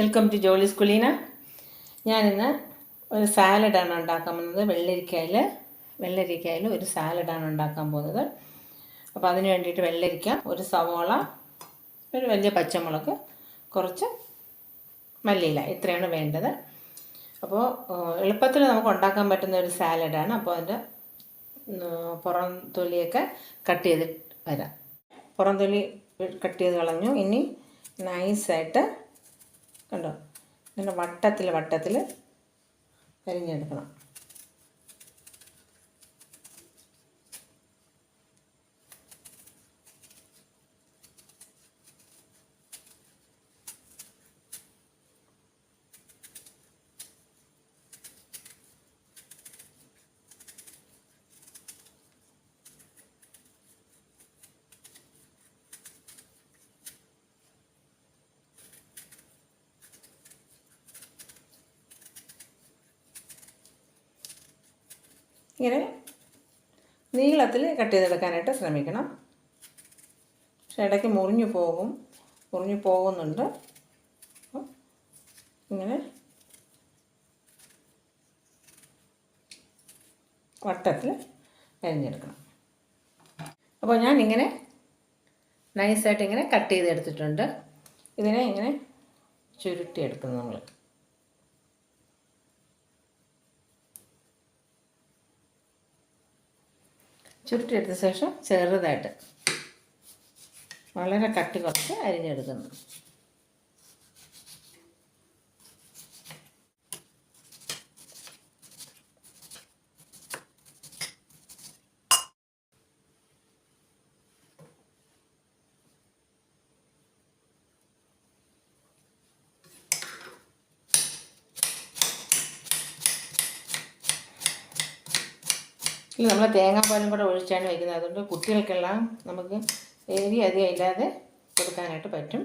Welcome to Jolly കുലീന. ഞാനിന്ന് ഒരു സാലഡാണ് ഉണ്ടാക്കാൻ പോകുന്നത്. വെള്ളരിക്കയിൽ വെള്ളരിക്കയിൽ ഒരു സാലഡാണ് ഉണ്ടാക്കാൻ പോകുന്നത്. അപ്പോൾ അതിന് വേണ്ടിയിട്ട് വെള്ളരിക്ക ഒരു സവോള ഒരു വലിയ പച്ചമുളക് കുറച്ച് മല്ലിയില ഇത്രയാണ് വേണ്ടത്. അപ്പോൾ എളുപ്പത്തിൽ നമുക്ക് ഉണ്ടാക്കാൻ പറ്റുന്ന ഒരു സാലഡാണ്. അപ്പോൾ അതിന്റെ പുറം തൊലിയൊക്കെ കട്ട് ചെയ്തിട്ട് വരാം. പുറം തൊലി കട്ട് ചെയ്ത് കളഞ്ഞു. ഇനി നൈസായിട്ട് കണ്ടോ? ഇങ്ങനെ വട്ടത്തിൽ വട്ടത്തിൽ അരിഞ്ഞെടുക്കണം. ഇങ്ങനെ നീളത്തിൽ കട്ട് ചെയ്തെടുക്കാനായിട്ട് ശ്രമിക്കണം. പക്ഷേ ഇടയ്ക്ക് മുറിഞ്ഞു പോകും. മുറിഞ്ഞു പോകുന്നുണ്ട്. ഇങ്ങനെ വട്ടത്തിൽ അരിഞ്ഞെടുക്കണം. അപ്പോൾ ഞാൻ ഇങ്ങനെ നൈസായിട്ട് ഇങ്ങനെ കട്ട് ചെയ്തെടുത്തിട്ടുണ്ട്. ഇതിനെ ഇങ്ങനെ ചുരുട്ടിയെടുക്കുന്നു നമ്മൾ. ചുരുട്ടിയെടുത്ത ശേഷം ചെറുതായിട്ട് വളരെ കട്ടി കുറച്ച് അരിഞ്ഞെടുക്കുന്നു. ഇതിൽ നമ്മൾ തേങ്ങാപ്പാലും കൂടെ ഒഴിച്ചാണ് വയ്ക്കുന്നത്. അതുകൊണ്ട് കുട്ടികൾക്കെല്ലാം നമുക്ക് എരി അധികം ഇല്ലാതെ കൊടുക്കാനായിട്ട് പറ്റും.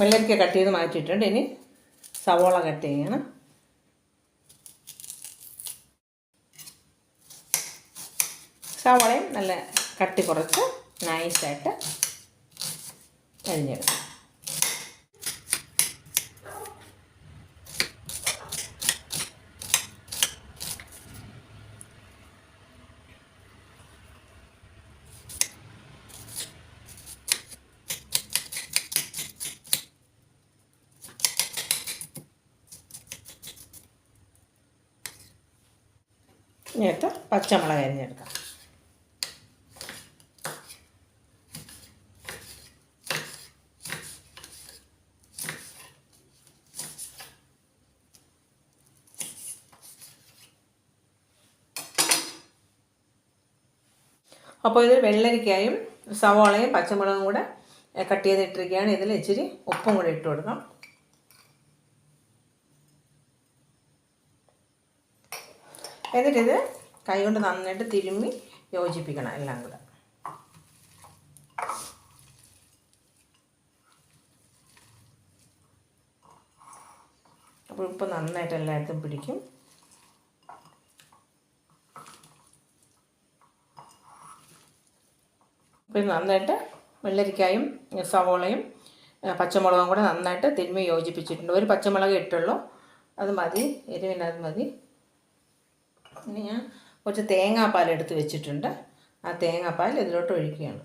വെള്ളരിക്ക കട്ട് ചെയ്ത് മാറ്റിയിട്ടുണ്ട്. ഇനി സവോള കട്ട് ചെയ്യണം. സവോളയും നല്ല കട്ടി കുറച്ച് നൈസായിട്ട് അരിഞ്ഞെടുക്കും. ഇനിയിട്ട് പച്ചമുളക് അരിഞ്ഞെടുക്കാം അപ്പോൾ ഇതിൽ വെള്ളരിക്കായും സവോളയും പച്ചമുളകും കൂടെ കട്ട് ചെയ്തിട്ടിരിക്കുകയാണ്. ഇതിൽ ഇച്ചിരി ഉപ്പും കൂടെ ഇട്ട് കൊടുക്കാം. എന്നിട്ടിത് കൈകൊണ്ട് നന്നായിട്ട് തിരുമ്മി യോജിപ്പിക്കണം എല്ലാം കൂടെ. അപ്പോൾ ഉപ്പ് നന്നായിട്ട് എല്ലായിടത്തും പിടിക്കും. അപ്പോൾ നന്നായിട്ട് വെള്ളരിക്കായും സവോളയും പച്ചമുളകും കൂടെ നന്നായിട്ട് തിരുമ്മി യോജിപ്പിച്ചിട്ടുണ്ട്. ഒരു പച്ചമുളക് ഇട്ടുള്ളൂ. അത് മതി എരിവിനത് മതി. ഇനി ഞാൻ കുറച്ച് തേങ്ങാപ്പാൽ എടുത്ത് വെച്ചിട്ടുണ്ട്. ആ തേങ്ങാപ്പാൽ ഇതിലോട്ട് ഒഴിക്കുകയാണ്.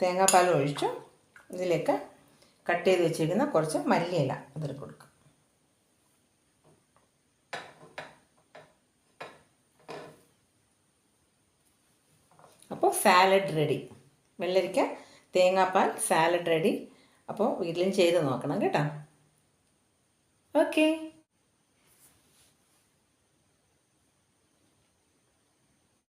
തേങ്ങാപ്പാൽ ഒഴിച്ചു. ഇതിലേക്ക് കട്ട് ചെയ്ത് വെച്ചിരിക്കുന്ന കുറച്ച് മല്ലിയില അതിൽ കൊടുക്കും. അപ്പോൾ സാലഡ് റെഡി. വെള്ളരിക്ക തേങ്ങാപ്പാൽ സാലഡ് റെഡി. അപ്പോൾ വീട്ടിലും ചെയ്ത് നോക്കണം കേട്ടോ. ഓക്കേ.